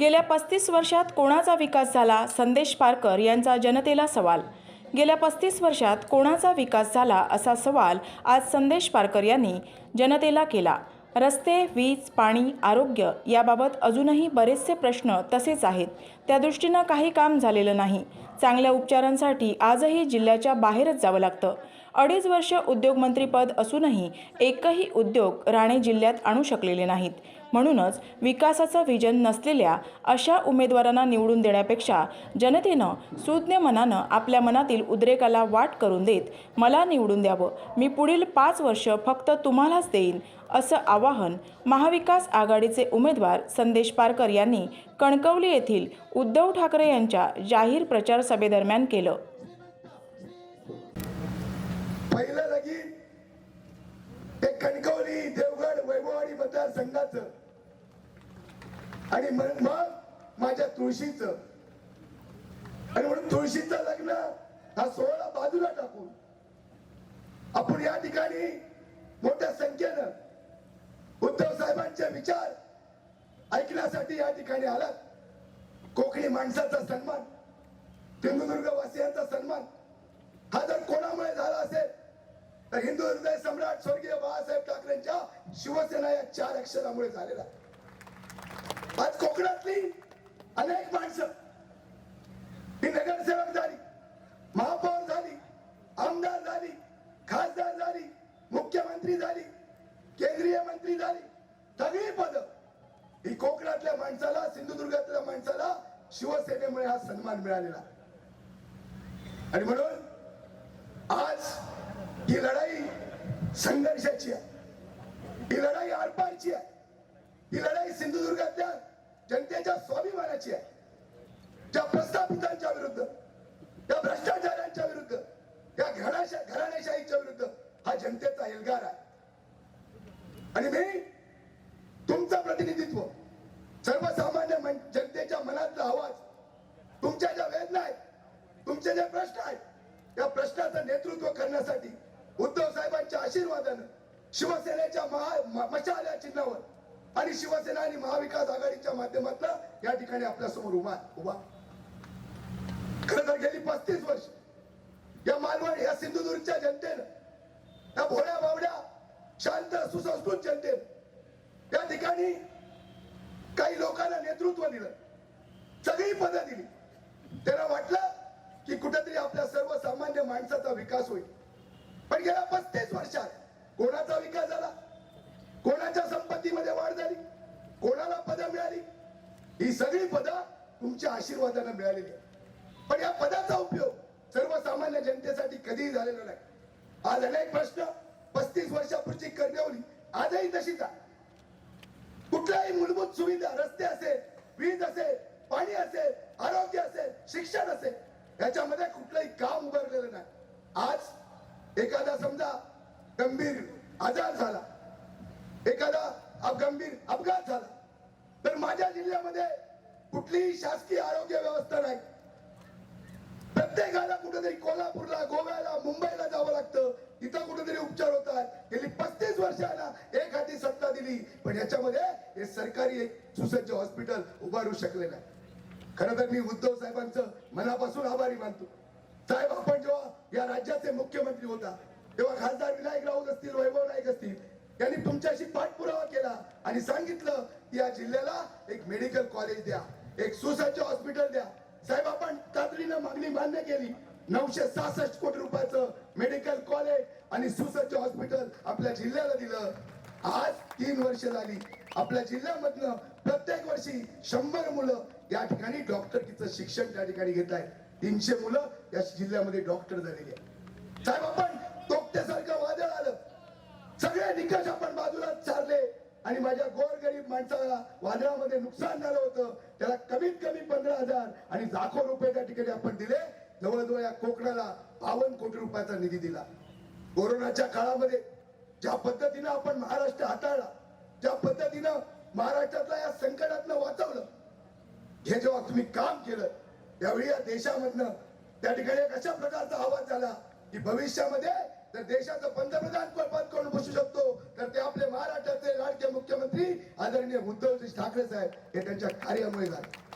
गेल्या पस्तीस वर्षात कोणाचा विकास झाला? संदेश पारकर यांचा जनतेला सवाल. गेल्या पस्तीस वर्षात कोणाचा विकास झाला असा सवाल आज संदेश पारकर यांनी जनतेला केला. रस्ते वीज पाणी आरोग्य याबाबत अजूनही बरेचसे प्रश्न तसेच आहेत. त्या दृष्टीनं काही काम झालेलं नाही. चांगल्या उपचारांसाठी आजही जिल्ह्याच्या बाहेरच जावं लागतं. अडीच वर्ष उद्योगमंत्रीपद असूनही एकही उद्योग राणे जिल्ह्यात आणू शकलेले नाहीत. म्हणूनच विकासाचं व्हिजन नसलेल्या अशा उमेदवारांना निवडून देण्यापेक्षा जनतेनं सुज्ञ मनानं आपल्या मनातील उद्रेकाला वाट करून देत मला निवडून द्यावं. मी पुढील पाच वर्ष फक्त तुम्हालाच देईन असं आवाहन महाविकास आघाडीचे उमेदवार संदेश पारकर यांनी कणकवली येथील उद्धव ठाकरे यांच्या जाहीर प्रचार सभेदरम्यान केलं. कणकवली देवगड वैभववाडी मतदारसंघाचं. आणि मग मग माझ्या तुळशीचं. आणि म्हणून तुळशीचं लग्न हा सोहळा बाजूला टाकून आपण या ठिकाणी मोठ्या संख्येनं उद्धव साहेबांचे विचार ऐकण्यासाठी या ठिकाणी आलात. कोकणी माणसाचा सन्मान सिंधुदुर्ग वासियांचा सन्मान हा जर कोणामुळे झाला तर हिंदू हृदय सम्राट स्वर्गीय बाळासाहेब ठाकरेंच्या शिवसेना या चार अक्षरामुळे झालेला आज कोकणातली अनेक माणसं ही नगरसेवक झाली महापौर झाली आमदार झाली खासदार झाली मुख्यमंत्री झाली केंद्रीय मंत्री झाली सगळी पद ही कोकणातल्या माणसाला सिंधुदुर्गातल्या माणसाला शिवसेनेमुळे हा सन्मान मिळालेला आणि म्हणून आज ही लढाई संघर्षाची आहे. ही लढाई आरपारची आहे. ही लढाई सिंधुदुर्गातल्या जनतेच्या स्वाभिमानाची आहे. त्या प्रस्थापितांच्या विरुद्ध त्या भ्रष्टाचारांच्या विरुद्ध त्या घराशा घराणेशाहीच्या विरुद्ध हा जनतेचा एल्गार आहे. आणि मी तुमचं प्रतिनिधित्व सर्वसामान्य मन- जनतेच्या मनातला आवाज तुमच्या ज्या वेदना आहेत तुमचे जे प्रश्न आहेत त्या प्रश्नाचं नेतृत्व करण्यासाठी उद्धव साहेबांच्या आशीर्वादानं शिवसेनेच्या महा मशाल्या चिन्हावर आणि शिवसेना आणि महाविकास आघाडीच्या माध्यमातून या ठिकाणी आपल्यासमोर उभा उभा. खर तर गेली पस्तीस वर्ष या मालवण या सिंधुदुर्गच्या जनतेनं या भोळ्या बावड्या शांत सुसंस्कृत जनतेनं या ठिकाणी काही लोकांना नेतृत्व दिलं सगळी पदं दिली. त्यांना वाटलं की कुठेतरी आपल्या सर्वसामान्य माणसाचा विकास होईल. पण गेल्या पस्तीस वर्षात कोणाचा विकास झाला? कोणाच्या संपत्तीमध्ये वाढ झाली? कोणाला पदं मिळाली? ही सगळी पदं तुमच्या आशीर्वादानं मिळालेली पण या पदाचा उपयोग सर्वसामान्य जनतेसाठी कधीही झालेला नाही. आज अनेक प्रश्न पस्तीस वर्षापूर्वी करण्यावली आजही तशीच आहे कुठल्याही मूलभूत सुविधा रस्ते असेल वीज असेल पाणी असेल आरोग्य असेल शिक्षण असेल याच्यामध्ये कुठलंही काम उभारलेलं नाही. आज एखादा समजा गंभीर आजार झाला एखादा अप- गंभीर अपघात झाला तर माझ्या जिल्ह्यामध्ये कुठलीही शासकीय आरोग्य व्यवस्था नाही. प्रत्येकाला कुठेतरी कोल्हापूरला गोव्याला मुंबईला जावं लागतं. तिथं कुठेतरी उपचार होतात गेली पस्तीस वर्षाला एक हाती सत्ता दिली. पण याच्यामध्ये हे सरकारी एक सुसज्ज हॉस्पिटल उभारू शकले नाही. खरं तर मी उद्धव साहेबांचं मनापासून आभारी मानतो. साहेब आपण जेव्हा या राज्याचे मुख्यमंत्री होता तेव्हा खासदार विनायक राऊत असतील वैभव नाईक असतील त्यांनी तुमच्याशी पाठपुरावा केला आणि सांगितलं की या जिल्ह्याला एक मेडिकल कॉलेज द्या एक सुसज्ज हॉस्पिटल द्या. साहेब आपण तातडीनं मागणी मान्य केली. नऊशे सहासष्ट कोटी रुपयाचं मेडिकल कॉलेज आणि सुसज्ज हॉस्पिटल आपल्या जिल्ह्याला दिलं. आज तीन वर्ष झाली. आपल्या जिल्ह्यामधनं प्रत्येक वर्षी शंभर मुलं या ठिकाणी डॉक्टरकीचं शिक्षण त्या ठिकाणी घेत आहेत तीनशे मुलं या जिल्ह्यामध्ये डॉक्टर झालेली आहे साहेब आपण तोक्त्यासारखं वादळ आलं. सगळे निकष आपण बाजूला चालले आणि माझ्या गोरगरीब माणसाला वादळामध्ये नुकसान झालं होतं. त्याला कमीत कमी पंधरा हजार आणि लाखो रुपये त्या ठिकाणी आपण दिले. जवळजवळ या कोकणाला बावन्न कोटी रुपयाचा निधी दिला. कोरोनाच्या काळामध्ये ज्या पद्धतीनं आपण महाराष्ट्र हाताळला ज्या पद्धतीनं महाराष्ट्रातला या संकटातनं वाचवलं हे जेव्हा तुम्ही काम केलं त्यावेळी या देशामधनं त्या ठिकाणी एक अशा प्रकारचा आवाज झाला की भविष्यामध्ये तर देशाचं पंतप्रधान पद करून बसू शकतो तर ते आपले महाराष्ट्राचे लाडके मुख्यमंत्री आदरणीय उद्धवजी ठाकरे साहेब हे त्यांच्या कार्यामुळे झाले.